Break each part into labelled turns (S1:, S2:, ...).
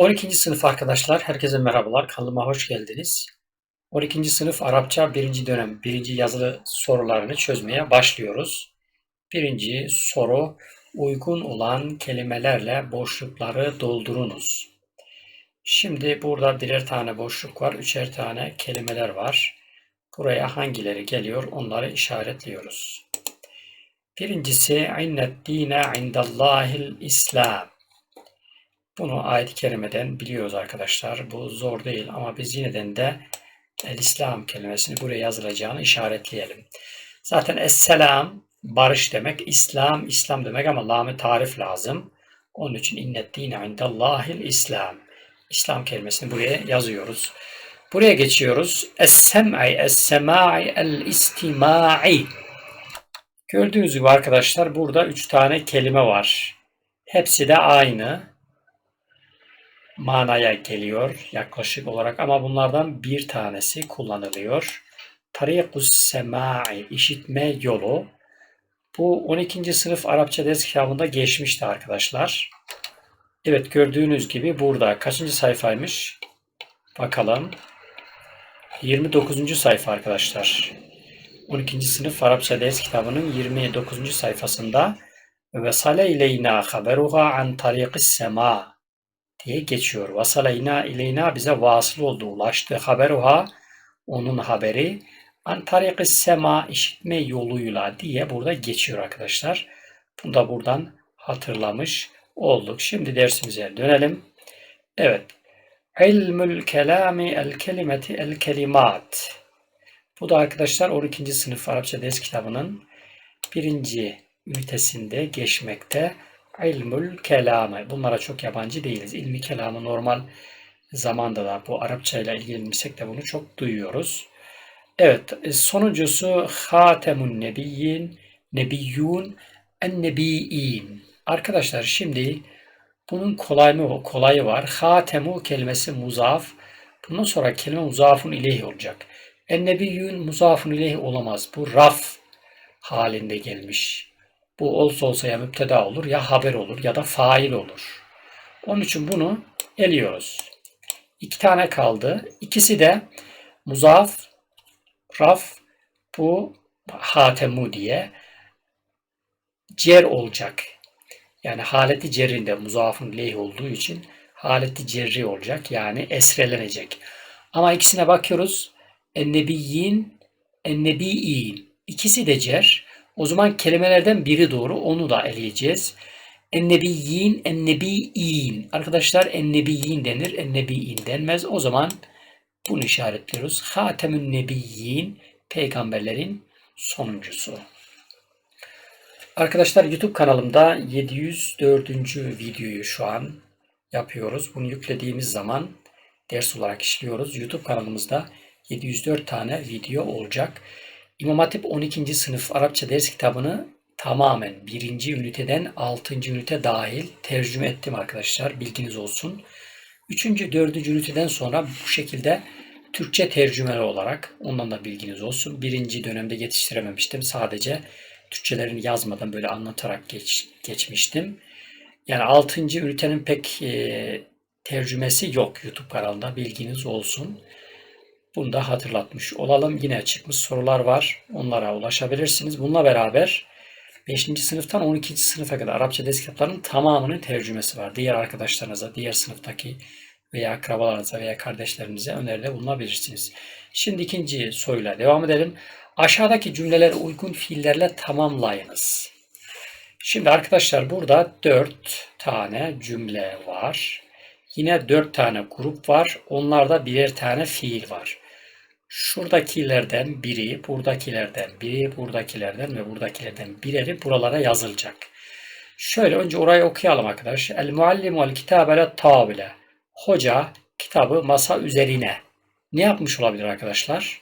S1: 12. sınıf arkadaşlar, herkese merhabalar. Kanalıma hoş geldiniz. 12. sınıf Arapça 1. dönem 1. yazılı sorularını çözmeye başlıyoruz. Birinci soru, uygun olan kelimelerle boşlukları doldurunuz. Şimdi burada birer tane boşluk var, üçer tane kelimeler var. Buraya hangileri geliyor onları işaretliyoruz. Birincisi, innet dine indallahil islam. Bunu ayet-i kerimeden biliyoruz arkadaşlar. Bu zor değil ama biz yineden de el-İslam kelimesini buraya yazılacağını işaretleyelim. Zaten es-selam barış demek, İslam İslam demek ama lamı tarif lazım. Onun için innet dine indallahil İslam. İslam kelimesini buraya yazıyoruz. Buraya geçiyoruz. Es-sem'i, es-sema'i, el-istima'i. Gördüğünüz gibi arkadaşlar burada üç tane kelime var. Hepsi de aynı manaya geliyor yaklaşık olarak ama bunlardan bir tanesi kullanılıyor. Tarikus semai işitme yolu. Bu 12. sınıf Arapça ders kitabında geçmişti arkadaşlar. Evet gördüğünüz gibi burada kaçıncı sayfaymış? Bakalım. 29. sayfa arkadaşlar. 12. sınıf Arapça ders kitabının 29. sayfasında ve sale ileyna haberuha an tariqis sema diye geçiyor. Vasalayna ileyna bize vasıl oldu, ulaştı. Haberuha onun haberi an tariki sema işitme yoluyla diye burada geçiyor arkadaşlar. Bunu da buradan hatırlamış olduk. Şimdi dersimize dönelim. Evet. İlmül kelami el kelimeti el kelimat. Bu da arkadaşlar 12. sınıf Arapça ders kitabının birinci ünitesinde geçmekte ilmül kelamı. Bunlara çok yabancı değiliz. İlmi kelamı normal zamanda da bu Arapça ile ilgilenirsek de bunu çok duyuyoruz. Evet sonuncusu Hatemun Nebiyyin, Nebiyyun, En Nebiyin. Arkadaşlar şimdi bunun kolay mı? Kolayı var. Hatemu kelimesi muzaf. Bundan sonra kelime muzafun ileyhi olacak. En nebiyyun muzafun ileyhi olamaz. Bu raf halinde gelmiş. Bu olsa olsa ya müpteda olur ya haber olur ya da fail olur. Onun için bunu eliyoruz. İki tane kaldı. İkisi de muzaf, raf, bu hatemu diye cer olacak. Yani haleti cerrinde muzafın leyh olduğu için haleti cerri olacak. Yani esrelenecek. Ama ikisine bakıyoruz. Ennebiyyin, ennebiyin. İkisi de cer. O zaman kelimelerden biri doğru. Onu da eleyeceğiz. Ennebiyyin, ennebiyin. Arkadaşlar ennebiyin denir. Ennebiyin denmez. O zaman bunu işaretliyoruz. Hatemün nebiyyin. Peygamberlerin sonuncusu. Arkadaşlar YouTube kanalımda 704. videoyu şu an yapıyoruz. Bunu yüklediğimiz zaman ders olarak işliyoruz. YouTube kanalımızda 704 tane video olacak. İmam Hatip 12. sınıf Arapça ders kitabını tamamen birinci üniteden 6. ünite dahil tercüme ettim arkadaşlar. Bilginiz olsun. 3. 4. üniteden sonra bu şekilde Türkçe tercümeli olarak ondan da bilginiz olsun. Birinci dönemde yetiştirememiştim. Sadece Türkçelerini yazmadan böyle anlatarak geç, geçmiştim. Yani 6. ünitenin pek e, tercümesi yok YouTube kanalında bilginiz olsun. Bunu da hatırlatmış olalım. Yine çıkmış sorular var. Onlara ulaşabilirsiniz. Bununla beraber 5. sınıftan 12. sınıfa kadar Arapça ders kitaplarının tamamının tercümesi var. Diğer arkadaşlarınıza, diğer sınıftaki veya akrabalarınıza veya kardeşlerinize öneride bulunabilirsiniz. Şimdi ikinci soruyla devam edelim. Aşağıdaki cümleleri uygun fiillerle tamamlayınız. Şimdi arkadaşlar burada 4 tane cümle var. Yine 4 tane grup var. Onlarda birer tane fiil var. Şuradakilerden biri, buradakilerden biri, buradakilerden ve buradakilerden bireri buralara yazılacak. Şöyle önce orayı okuyalım arkadaş. El muallimu el kitabele tabile. Hoca kitabı masa üzerine ne yapmış olabilir arkadaşlar?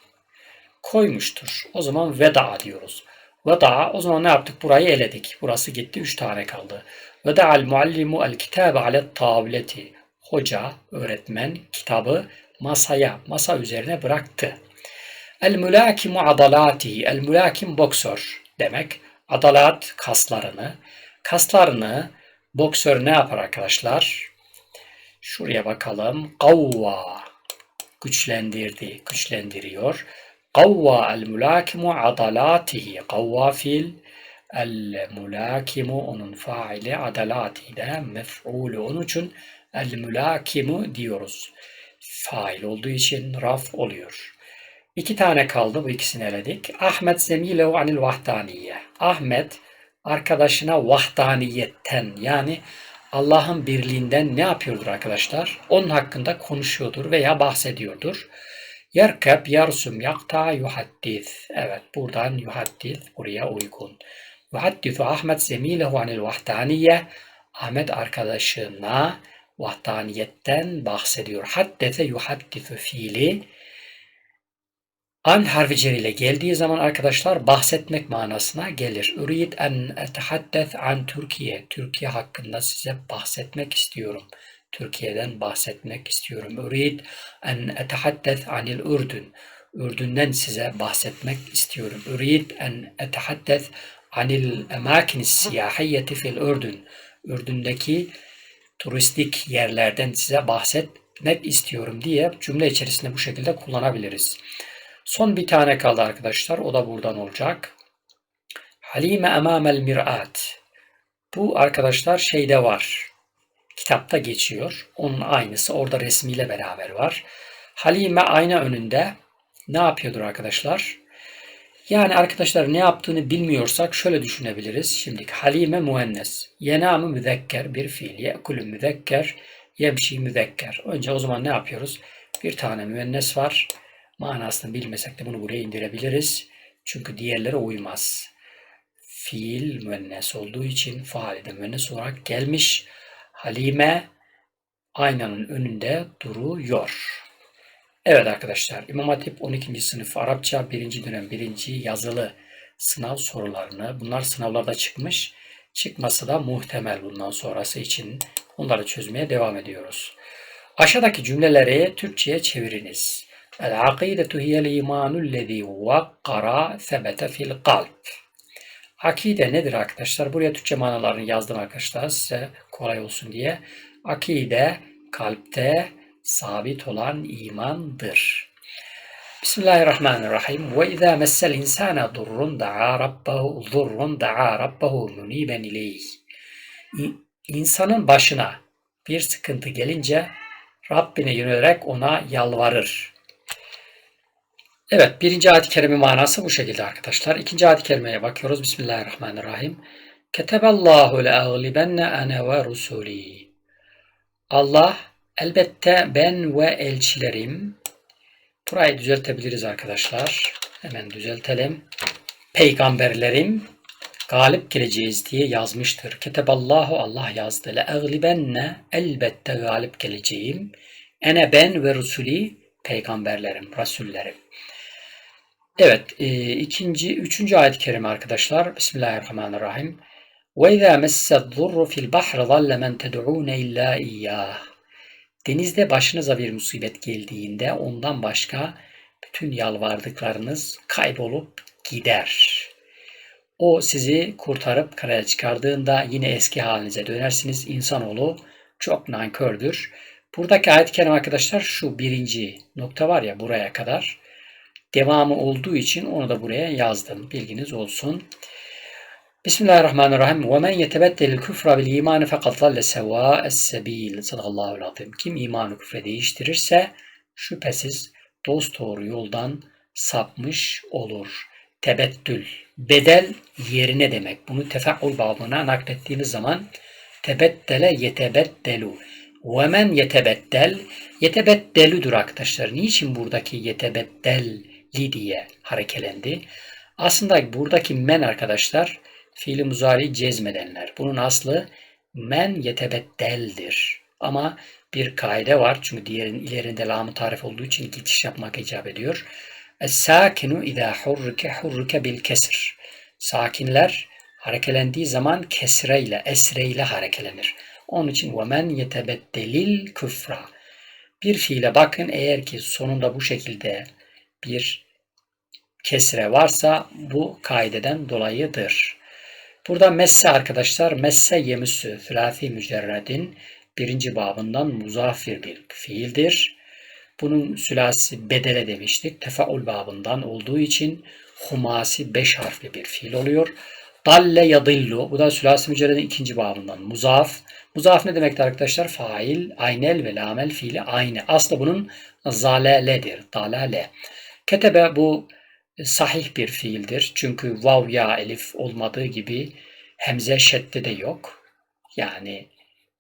S1: Koymuştur. O zaman veda diyoruz. Veda o zaman ne yaptık? Burayı eledik. Burası gitti. Üç tane kaldı. Veda el muallimu el kitabe ale tableti. Hoca, öğretmen kitabı masaya, masa üzerine bıraktı. El mülakimu adalatihi. El mülakim boksör demek. Adalat kaslarını. Kaslarını boksör ne yapar arkadaşlar? Şuraya bakalım. Kavva. Güçlendirdi, güçlendiriyor. Kavva el mulakimu adalatihi. Kavva fil el mulakimu onun faili adalati de mef'ulü. Onun için el mulakimu diyoruz. Fail olduğu için raf oluyor. İki tane kaldı bu ikisini eledik. Ahmet zemilehu anil vahdaniye. Ahmet arkadaşına vahdaniyetten yani Allah'ın birliğinden ne yapıyordur arkadaşlar? Onun hakkında konuşuyordur veya bahsediyordur. Yerkeb, yarsum, yakta, yuhaddis. Evet buradan yuhaddis buraya uygun. Yuhaddisu Ahmet zemilehu anil vahdaniye. Ahmet arkadaşına vahdaniyetten bahsediyor. Haddese yuhaddisu fiili An harfi ile geldiği zaman arkadaşlar bahsetmek manasına gelir. Ürid en etehaddes an Türkiye. Türkiye hakkında size bahsetmek istiyorum. Türkiye'den bahsetmek istiyorum. Ürid en etehaddes anil Ürdün. Ürdün'den size bahsetmek istiyorum. Ürid en etehaddes anil emakin siyahiyyeti fil Ürdün. Ürdün'deki turistik yerlerden size bahsetmek istiyorum diye cümle içerisinde bu şekilde kullanabiliriz. Son bir tane kaldı arkadaşlar. O da buradan olacak. Halime emamel mir'at. Bu arkadaşlar şeyde var. Kitapta geçiyor. Onun aynısı orada resmiyle beraber var. Halime ayna önünde ne yapıyordur arkadaşlar? Yani arkadaşlar ne yaptığını bilmiyorsak şöyle düşünebiliriz. Şimdi halime muennes. Yenamı müzekker bir fiil. Yekulü müzekker. Yemşi müzekker. Önce o zaman ne yapıyoruz? Bir tane müennes var. Manasını bilmesek de bunu buraya indirebiliriz. Çünkü diğerlere uymaz. Fiil müennes olduğu için faali de müennes olarak gelmiş. Halime aynanın önünde duruyor. Evet arkadaşlar İmam Hatip 12. sınıf Arapça 1. dönem 1. yazılı sınav sorularını bunlar sınavlarda çıkmış. Çıkması da muhtemel bundan sonrası için onları çözmeye devam ediyoruz. Aşağıdaki cümleleri Türkçe'ye çeviriniz. El-akidetu hiyel imanul lezi vakkara sebete fil kalp. Akide nedir arkadaşlar? Buraya Türkçe manalarını yazdım arkadaşlar size kolay olsun diye. Akide kalpte sabit olan imandır. Bismillahirrahmanirrahim. Ve izâ messel insâne durrun da'a rabbahu zurrun da'a rabbahu muniben ileyh. İnsanın başına bir sıkıntı gelince Rabbine yönelerek ona yalvarır. Evet birinci ayet-i kerime manası bu şekilde arkadaşlar. İkinci ayet-i kerimeye bakıyoruz. Bismillahirrahmanirrahim. Keteballahu le'aglibenne ene ve rusuli. Allah elbette ben ve elçilerim. Burayı düzeltebiliriz arkadaşlar. Hemen düzeltelim. Peygamberlerim galip geleceğiz diye yazmıştır. Keteballahu Allah yazdı. Le'aglibenne elbette galip geleceğim. Ene ben ve rusuli peygamberlerim, rasullerim. Evet, e, ikinci, üçüncü ayet-i kerime arkadaşlar. Bismillahirrahmanirrahim. Ve izâ messezzurru fil bahri zalle men ted'ûne illâ iyyâh. Denizde başınıza bir musibet geldiğinde ondan başka bütün yalvardıklarınız kaybolup gider. O sizi kurtarıp karaya çıkardığında yine eski halinize dönersiniz. İnsanoğlu çok nankördür. Buradaki ayet-i kerime arkadaşlar şu birinci nokta var ya buraya kadar devamı olduğu için onu da buraya yazdım. Bilginiz olsun. Bismillahirrahmanirrahim. Ve men yetebettelil küfra bil imanı fakat lalle seva es. Sadakallahu azim. Kim imanı küfre değiştirirse şüphesiz dost doğru yoldan sapmış olur. Tebettül. Bedel yerine demek. Bunu tefekkül babına naklettiğimiz zaman tebettele yetebettelu. Ve men yetebettel. Yetebettelüdür arkadaşlar. Niçin buradaki yetebetteli diye harekelendi? Aslında buradaki men arkadaşlar fiili muzari cezmedenler. Bunun aslı men yetebeddeldir. Ama bir kaide var. Çünkü diğerin ilerinde lamı tarif olduğu için geçiş yapmak icap ediyor. Es-sakinu idâ hurruke hurruke bil kesir. Sakinler harekelendiği zaman kesreyle, esreyle harekelenir. Onun için ve men yetebeddelil küfra. Bir fiile bakın eğer ki sonunda bu şekilde bir kesre varsa bu kaideden dolayıdır. Burada messe arkadaşlar messe yemüssü thülâfi mücerredin birinci babından muzafir bir fiildir. Bunun sülasi bedele demiştik. Tefaul babından olduğu için humasi beş harfli bir fiil oluyor. Dalle yadillu. Bu da sülasi mücerredin ikinci babından. Muzaf. Muzaf ne demektir arkadaşlar? Fail, aynel ve lamel fiili aynı. Aslı bunun zaleledir. Dalale. Ketebe bu sahih bir fiildir. Çünkü vav ya elif olmadığı gibi hemze şedde de yok. Yani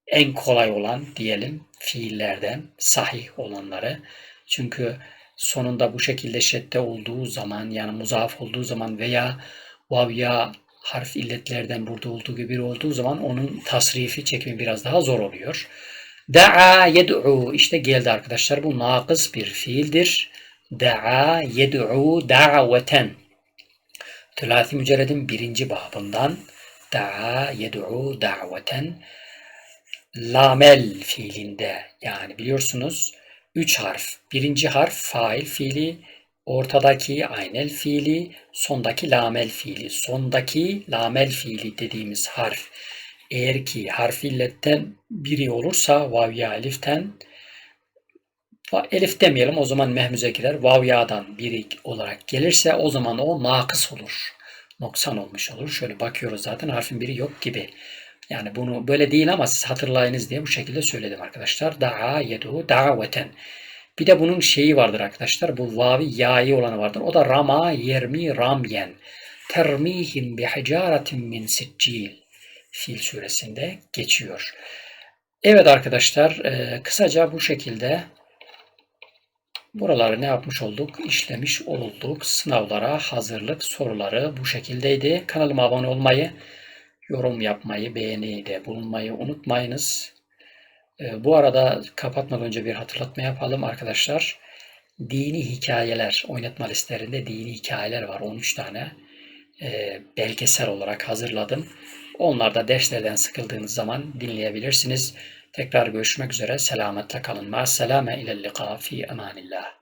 S1: en kolay olan diyelim fiillerden sahih olanları. Çünkü sonunda bu şekilde şedde olduğu zaman yani muzaf olduğu zaman veya vav ya harf illetlerden burada olduğu gibi olduğu zaman onun tasrifi çekimi biraz daha zor oluyor. Da'a yed'u işte geldi arkadaşlar bu nakıs bir fiildir. Da'a yed'u da'veten. Tülâthi mücerredin birinci babından da'a yed'u da'veten lamel fiilinde yani biliyorsunuz üç harf. Birinci harf fail fiili, ortadaki aynel fiili, sondaki lamel fiili. Sondaki lamel fiili dediğimiz harf eğer ki harf illetten biri olursa vav ya eliften elif demeyelim o zaman mehmüze girer. Vav ya'dan biri olarak gelirse o zaman o nakıs olur. Noksan olmuş olur. Şöyle bakıyoruz zaten harfin biri yok gibi. Yani bunu böyle değil ama siz hatırlayınız diye bu şekilde söyledim arkadaşlar. Da'a yedu da'veten. Bir de bunun şeyi vardır arkadaşlar. Bu vavi ya'yı olanı vardır. O da rama yermi ramyen. Termihim bi hicaretin min siccil. Fil suresinde geçiyor. Evet arkadaşlar kısaca bu şekilde buraları ne yapmış olduk? İşlemiş olduk. Sınavlara hazırlık soruları bu şekildeydi. Kanalıma abone olmayı, yorum yapmayı, beğeni de bulunmayı unutmayınız. Bu arada kapatmadan önce bir hatırlatma yapalım arkadaşlar. Dini hikayeler, oynatma listelerinde dini hikayeler var. 13 tane belgesel olarak hazırladım. Onlar da derslerden sıkıldığınız zaman dinleyebilirsiniz. Tekrar görüşmek üzere. Selametle kalın. Ma selame ilel lika fi emanillah.